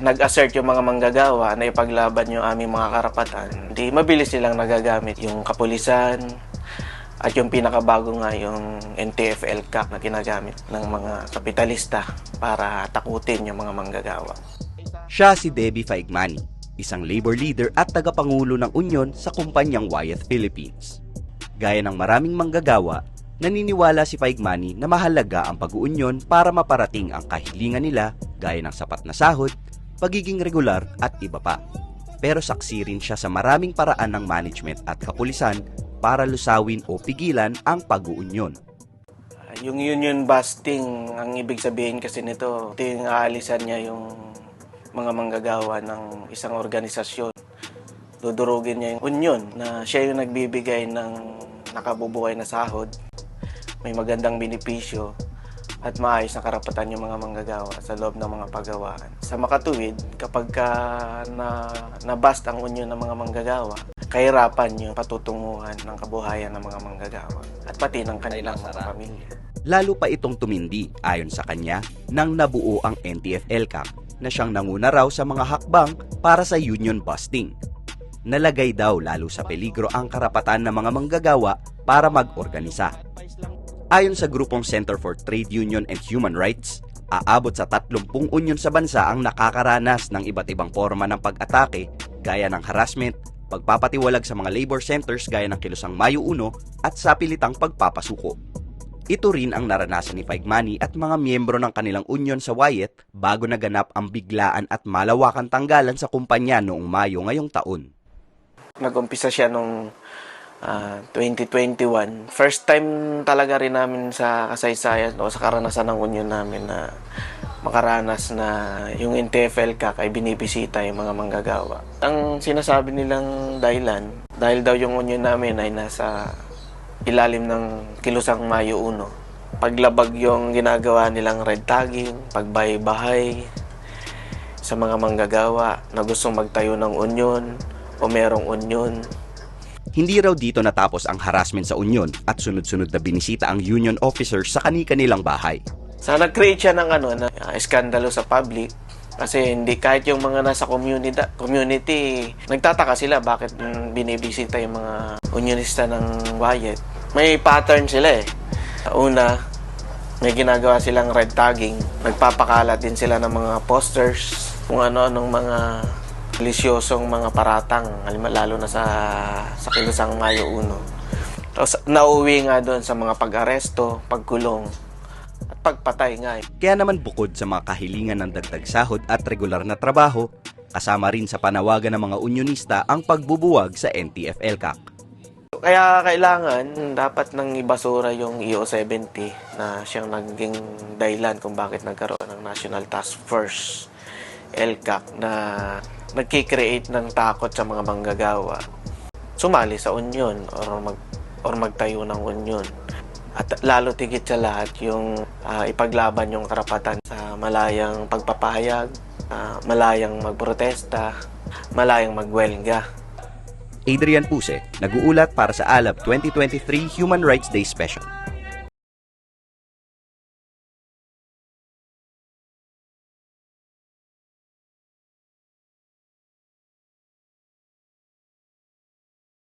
nag-assert yung mga manggagawa na ipaglaban yung aming mga karapatan, di mabilis nilang nagagamit yung kapulisan at yung pinakabago nga yung NTFL CAC na ginagamit ng mga kapitalista para takutin yung mga manggagawa. Siya si Debbie Faigmani, isang labor leader at tagapangulo ng Union sa kumpanyang Wyeth Philippines. Gaya ng maraming manggagawa, naniniwala si Faigmani na mahalaga ang pag-uunyon para maparating ang kahilingan nila gaya ng sapat na sahod, pagiging regular at iba pa. Pero saksi rin siya sa maraming paraan ng management at kapulisan para lusawin o pigilan ang pag-uunyon. Uh, Yung union busting, ang ibig sabihin kasi nito, ito yung aalisan niya yung mga manggagawa ng isang organisasyon. Dudurugin niya yung union na siya yung nagbibigay ng nakabubuhay na sahod, may magandang benepisyo, at maayos na karapatan yung mga manggagawa sa loob ng mga pagawaan. Sa makatuwid, kapag ka na, nabast ang union ng mga manggagawa, kahirapan yung patutunguhan ng kabuhayan ng mga manggagawa at pati ng kanilang mga pamilya. Lalo pa itong tumindi ayon sa kanya nang nabuo ang NTFL Cup na siyang nanguna raw sa mga hakbang para sa union busting. Nalagay daw lalo sa peligro ang karapatan ng mga manggagawa para mag-organisa. Ayon sa grupong Center for Trade Union and Human Rights, aabot sa 30 union sa bansa ang nakakaranas ng iba't ibang forma ng pag-atake gaya ng harassment, pagpapatiwalag sa mga labor centers gaya ng Kilusang Mayo 1 at sa pilitang pagpapasuko. Ito rin ang naranasan ni Faigmani at mga miyembro ng kanilang union sa Wyatt bago naganap ang biglaan at malawakan tanggalan sa kumpanya noong Mayo ngayong taon. Nag-umpisa siya nung ah, 2021. First time talaga rin namin sa kasaysayan o sa karanasan ng union namin na makaranas na yung NTFL ka kay binibisita yung mga manggagawa. Ang sinasabi nilang dahilan, dahil daw yung union namin ay nasa ilalim ng kilusang Mayo 1. Paglabag yung ginagawa nilang red tagging, pagbahay-bahay sa mga manggagawa na gustong magtayo ng union o merong union. Hindi raw dito natapos ang harassment sa union at sunod-sunod na binisita ang union officers sa kani-kanilang bahay. Sa nag-create siya ng ano, na uh, iskandalo sa public. Kasi hindi kahit yung mga nasa community, community nagtataka sila bakit binibisita yung mga unionista ng Wyatt. May pattern sila eh. Una, may ginagawa silang red tagging. Nagpapakalat din sila ng mga posters, kung ano-anong mga lisyosong mga paratang, lalo na sa sa Kilusang Mayo 1. Tapos nauwi nga doon sa mga pag-aresto, pagkulong, at pagpatay nga. Kaya naman bukod sa mga kahilingan ng dagdag sahod at regular na trabaho, kasama rin sa panawagan ng mga unionista ang pagbubuwag sa NTFL CAC. Kaya kailangan dapat nang ibasura yung EO70 na siyang naging dahilan kung bakit nagkaroon ng National Task Force LCAC na nagki-create ng takot sa mga manggagawa. Sumali sa union or mag or magtayo ng union. At lalo tigit sa lahat yung ah, ipaglaban yung karapatan sa malayang pagpapahayag, ah, malayang magprotesta, malayang magwelga. Adrian Puse, nag-uulat para sa ALAB 2023 Human Rights Day Special.